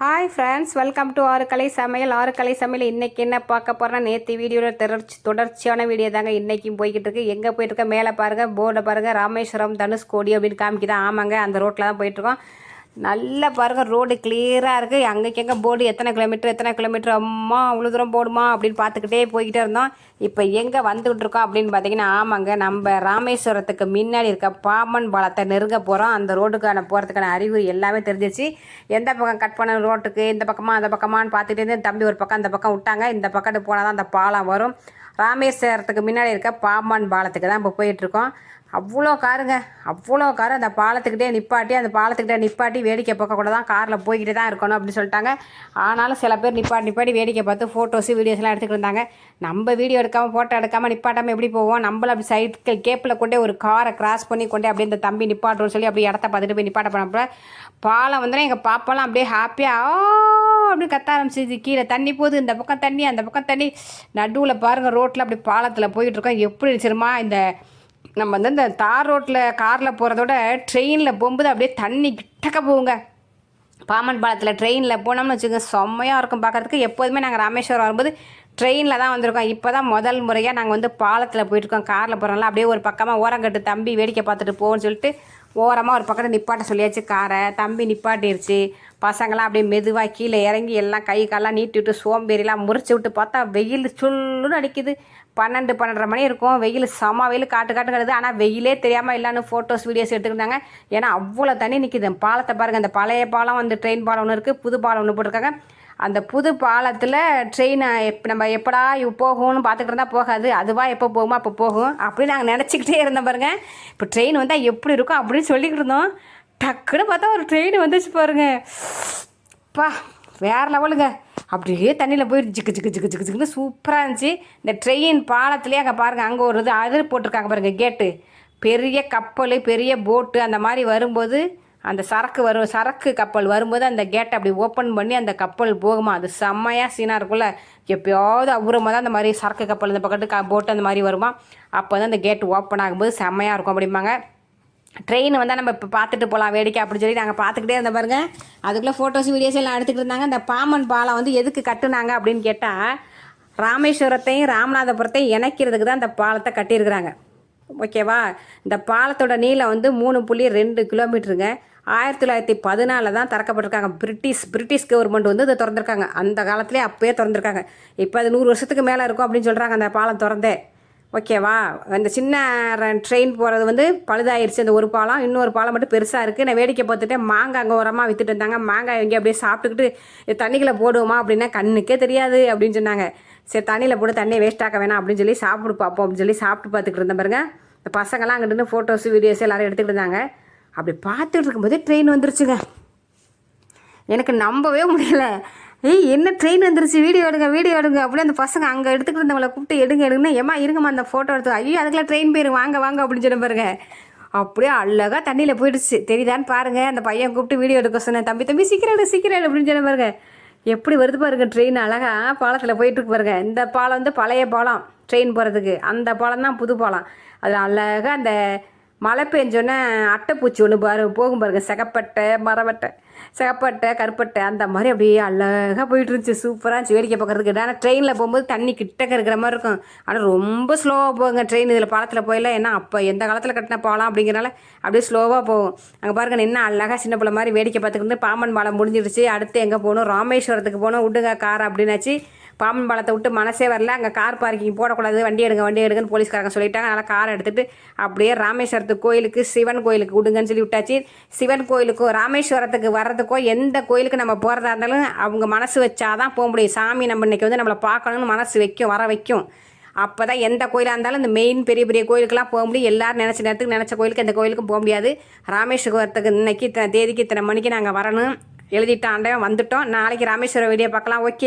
Hi friends welcome to ஆறு கலை சமையல். ஆறு கலை சமையல் இன்றைக்கி என்ன பார்க்க போகிறோன்னா நேற்று வீடியோவில் தொடர்ச்சி தொடர்ச்சியான வீடியோ தாங்க இன்றைக்கும் போய்கிட்டு இருக்கு. எங்கே போயிட்டுருக்க மேலே பாருங்கள் போர்டை பாருங்கள் ராமேஸ்வரம் தனுஷ்கோடி அப்படின்னு காமிக்கிதான் ஆமாங்க அந்த ரோட்டில் தான் போயிட்டுருக்கோம் நல்லா பாருங்கள் ரோடு கிளியராக இருக்குது அங்கேக்கு எங்கே போர்டு எத்தனை கிலோமீட்டர் எத்தனை கிலோமீட்டர் அம்மா அவ்வளோ தூரம் போடுமா அப்படின்னு பார்த்துக்கிட்டே போய்கிட்டே இருந்தோம். இப்போ எங்கே வந்துக்கிட்டு இருக்கோம் அப்படின்னு பார்த்தீங்கன்னா ஆமாங்க நம்ம ராமேஸ்வரத்துக்கு முன்னாடி இருக்க பாம்பன் பாலத்தை நெருங்க போகிறோம் அந்த ரோடுக்கான போகிறதுக்கான அறிகுறி எல்லாமே தெரிஞ்சிச்சு எந்த பக்கம் கட் பண்ண ரோட்டுக்கு இந்த பக்கமாக அந்த பக்கமான்னு பார்த்துட்டு இருந்து தம்பி ஒரு பக்கம் அந்த பக்கம் விட்டாங்க. இந்த பக்கத்து போனால் தான் அந்த பாலம் வரும். ராமேஸ்வரத்துக்கு முன்னாடி இருக்க பாம்பன் பாலத்துக்கு தான் இப்போ போயிட்டுருக்கோம் அவ்வளோ காருங்க. அவ்வளோ காரு அந்த பாலத்துக்கிட்டே நிப்பாட்டி அந்த பாலத்துக்கிட்டே நிப்பாட்டி வேடிக்கை பார்க்க கூட தான் காரில் போய்கிட்டே தான் இருக்கணும் அப்படின்னு சொல்லிட்டாங்க. ஆனாலும் சில பேர் நிப்பாட்டி நிப்பாட்டி வேடிக்கை பார்த்து ஃபோட்டோஸு வீடியோஸ்லாம் எடுத்துக்கிட்டு இருந்தாங்க. நம்ம வீடியோ எடுக்காமல் ஃபோட்டோ எடுக்காமல் நிப்பாட்டாமல் எப்படி போவோம்? நம்மள அப்படி சைக்கிள் கேப்பில் கொண்டே ஒரு காரை கிராஸ் பண்ணி கொண்டே அப்படியே இந்த தம்பி நிப்பாட்டுன்னு சொல்லி அப்படியே இடத்த பார்த்துட்டு போய் நிப்பாட்ட போனப்போ பாலம் வந்து எங்கள் பாப்பாலாம் அப்படியே ஹாப்பியாக அப்படின்னு கத்த ஆரம்பிச்சிது. கீழே தண்ணி போகுது. இந்த பக்கம் தண்ணி அந்த பக்கம் தண்ணி. நடுவில் பாருங்கள் ரோட்டில் அப்படி பாலத்தில் போயிட்டுருக்கோம் எப்படி இருந்துச்சுமா இந்த நம்ம வந்து இந்த தார் ரோட்டில் காரில் போகிறதோட ட்ரெயினில் போகும்போது அப்படியே தண்ணி கிட்டக்க போகுங்க. பாமன் பாலத்தில் ட்ரெயினில் போனோம்னு வச்சுக்கோங்க செம்மையாக இருக்கும் பார்க்குறதுக்கு. எப்போதுமே நாங்கள் ராமேஸ்வரம் வரும்போது ட்ரெயினில் தான் வந்திருக்கோம். இப்போ தான் முதல் முறையாக நாங்கள் வந்து பாலத்தில் போயிட்டுருக்கோம். காரில் போகிறோம்ல அப்படியே ஒரு பக்கமாக ஓரம் கட்டு தம்பி வேடிக்கை பார்த்துட்டு போகணும்னு சொல்லிட்டு ஓரமாக ஒரு பக்கத்தில் நிப்பாட்ட சொல்லியாச்சு காரை. தம்பி நிப்பாட்டிருச்சு. பசங்களாம் அப்படியே மெதுவாக கீழே இறங்கி எல்லாம் கை காலெலாம் நீட்டி விட்டு சோம்பேறிலாம் முறிச்சு விட்டு பார்த்தா வெயில் சுல்லுன்னு அடிக்குது. பன்னெண்டு பன்னெண்டரை மணி இருக்கும். வெயில் செம வெயில் காட்டு காட்டு கிடக்குது. ஆனால் வெயிலே தெரியாமல் இல்லைன்னு ஃபோட்டோஸ் வீடியோஸ் எடுத்துருந்தாங்க ஏன்னா அவ்வளோ தண்ணி நிற்கிது பாலத்தை பாருங்கள் அந்த பழைய பாலம் வந்து ட்ரெயின் பாலம் ஒன்று இருக்குது புது பாலம் ஒன்று போட்டிருக்காங்க. அந்த புது பாலத்தில் ட்ரெயினை எப் நம்ம எப்படா போகும்னு பார்த்துக்கிட்டு இருந்தால் போகாது. அதுவாக எப்போ போகுமோ அப்போ போகும். அப்படின்னு நாங்கள் நினச்சிக்கிட்டே இருந்தோம் பாருங்கள் இப்போ ட்ரெயின் வந்தால் எப்படி இருக்கும் அப்படின்னு சொல்லிக்கிட்டு இருந்தோம். டக்குன்னு பார்த்தா ஒரு ட்ரெயின் வந்துச்சு பாருங்க. பா வேறு லெவலுங்க. அப்படியே தண்ணியில் போய் ஜிக்கு ஜிக்கு ஜிக்கு ஜிக்கு ஜிக்குன்னு சூப்பராக இருந்துச்சு. இந்த ட்ரெயின் பாலத்துலேயே அங்கே பாருங்கள் அங்கே ஒரு இது அது போட்டிருக்காங்க பாருங்கள் கேட்டு பெரிய கப்பல் பெரிய போட்டு அந்த மாதிரி வரும்போது அந்த சரக்கு வரும் சரக்கு கப்பல் வரும்போது அந்த கேட்டை அப்படி ஓப்பன் பண்ணி அந்த கப்பல் போகுமா? அது செம்மையாக சீனாக இருக்கும்ல. எப்போயாவது அப்புறமா தான் அந்த மாதிரி சரக்கு கப்பல் இந்த பக்கத்து க போட்டு அந்த மாதிரி வருமா? அப்போ தான் அந்த கேட் ஓப்பன் ஆகும்போது செம்மையாக இருக்கும் அப்படிம்பாங்க. ட்ரெயின் வந்தால் நம்ம இப்போ பார்த்துட்டு போகலாம் வேடிக்கை அப்படின்னு சொல்லி நாங்கள் பார்த்துக்கிட்டே இருந்த பாருங்க. அதுக்குள்ளே ஃபோட்டோஸ் வீடியோஸ் எல்லாம் எடுத்துக்கிட்டு இருந்தாங்க. இந்த பாமன் பாலம் வந்து எதுக்கு கட்டுனாங்க அப்படின்னு கேட்டால் ராமேஸ்வரத்தையும் ராமநாதபுரத்தையும் இணைக்கிறதுக்கு தான் இந்த பாலத்தை கட்டியிருக்கிறாங்க. ஓகேவா? இந்த பாலத்தோட நீளம் வந்து மூணு புள்ளி ரெண்டு கிலோமீட்டருங்க ஆயிரத்தி தொள்ளாயிரத்தி பதினாலில் தான் திறக்கப்பட்டிருக்காங்க. பிரிட்டிஷ் பிரிட்டிஷ் கவர்மெண்ட் வந்து இதை திறந்திருக்காங்க. அந்த காலத்துலேயே அப்போயே திறந்திருக்காங்க. இப்போ அது நூறு வருஷத்துக்கு மேலே இருக்கும் அப்படின்னு சொல்கிறாங்க அந்த பாலம் திறந்தே. ஓகேவா அந்த சின்ன ட்ரெயின் போகிறது வந்து பழுதாயிருச்சு. அந்த ஒரு பாலம் இன்னொரு பாலம் மட்டும் பெருசாக இருக்குது நான் வேடிக்கை பார்த்துட்டு மாங்காய் அங்கே உரமாக விற்றுட்டு இருந்தாங்க. மாங்காய் இங்கே அப்படியே சாப்பிட்டுக்கிட்டு தண்ணிக்குள்ளே போடுவோமா? அப்படின்னா கண்ணுக்கே தெரியாது அப்படின்னு சொன்னாங்க. சரி தண்ணியில் போட்டு தண்ணியை வேஸ்ட் ஆக்க வேணாம் அப்படின்னு சொல்லி சாப்பிடு பார்ப்போம் அப்படின்னு சொல்லி சாப்பிட்டு பார்த்துக்கிட்டு இருந்தேன் பாருங்க. இந்த பசங்களாம் அங்கிட்டு ஃபோட்டோஸ் வீடியோஸ் எல்லோரும் எடுத்துக்கிட்டு இருந்தாங்க. அப்படி பார்த்துட்டு இருக்கும்போதே ட்ரெயின் வந்துருச்சுங்க. எனக்கு நம்பவே முடியல. ஏய் என்ன ட்ரெயின் வந்துருச்சு? வீடியோ எடுங்க வீடியோ எடுங்க அப்படியே அந்த பசங்க அங்கே எடுத்துக்கிட்டு இருந்தவங்களை கூப்பிட்டு எடுங்க எடுங்கன்னு ஏமா இருங்கம்மா அந்த ஃபோட்டோ எடுத்து. ஐயோ அதுக்கெல்லாம் ட்ரெயின் போயிரு வாங்க வாங்க அப்படின்னு சொன்ன பாருங்க. அப்படியே அழகாக தண்ணியில் போயிடுச்சு. தெரியுதான்னு பாருங்கள் அந்த பையன் கூப்பிட்டு வீடியோ எடுக்க சொன்னேன். தம்பி தம்பி சீக்கிரம் எடு சீக்கிரம் எடு அப்படின்னு சொன்ன பாருங்க. எப்படி வருது பாருங்க ட்ரெயின் அழகாக பாலத்தில் போயிட்டுருக்கு பாருங்க. இந்த பாலம் வந்து பழைய பாலம் ட்ரெயின் போகிறதுக்கு அந்த பாலம் தான் புது பாலம். அது அழகாக அந்த மழை பெஞ்சோன்னே அட்டைப்பூச்சி ஒன்று பாரு போகும் பாருங்க சிகப்பட்டை மரவட்டை. சிகப்பட்டை கருப்பட்டை அந்த மாதிரி அப்படியே அழகாக போயிட்டு இருந்துச்சு சூப்பராக இருந்துச்சு. வேடிக்கை பார்க்குறதுக்கு. ஆனால் ட்ரெயினில் போகும்போது தண்ணி கிட்டக்க இருக்கிற மாதிரி இருக்கும். ஆனால் ரொம்ப ஸ்லோவாக போகுங்க ட்ரெயின் இதில் பாலத்தில் போயில ஏன்னா அப்போ எந்த காலத்தில் கட்டின பாலம் அப்படிங்கிறனால அப்படியே ஸ்லோவாக போகும். அங்கே பாருங்க என்ன அழகாக சின்ன பிள்ளை மாதிரி வேடிக்கை பார்த்துக்கிட்டு பாம்பன் பாலம் முடிஞ்சிருச்சு. அடுத்து எங்கே போகணும்? ராமேஸ்வரத்துக்கு போகணும். விடுங்க கார் அப்படின்னாச்சு. பாம்பன் பாலத்தை விட்டு மனசே வரல. அங்கே கார் பார்க்கிங் போடக்கூடாது. வண்டி எடுங்க வண்டி எடுங்கன்னு போலீஸ்காரங்க சொல்லிட்டாங்க. அதனால் காரை எடுத்துகிட்டு அப்படியே ராமேஸ்வரத்துக்கு கோயிலுக்கு சிவன் கோயிலுக்கு விடுங்கன்னு சொல்லி விட்டாச்சு. சிவன் கோயிலுக்கும் ராமேஸ்வரத்துக்கு வர வர்றதுக்கோ எந்த கோயிலுக்கு நம்ம போகிறதா இருந்தாலும் அவங்க மனசு வச்சாதான் போக முடியும். சாமி நம்ம இன்றைக்கி வந்து நம்மளை பார்க்கணும்னு மனசு வைக்கும் வர வைக்கும். அப்போ தான் எந்த கோயிலாக இருந்தாலும் இந்த மெயின் பெரிய பெரிய கோயிலுக்கெல்லாம் போக முடியும். எல்லோரும் நினச்ச நேரத்துக்கு நினச்ச கோயிலுக்கு எந்த கோயிலுக்கும் போக முடியாது. ராமேஸ்வரத்துக்கு இன்னைக்கு இத்தனை தேதிக்கு இத்தனை மணிக்கு நாங்கள் வரணும். எழுதிட்டாண்டே வந்துட்டோம். நாளைக்கு ராமேஸ்வரம் வீடியோ பார்க்கலாம். ஓகே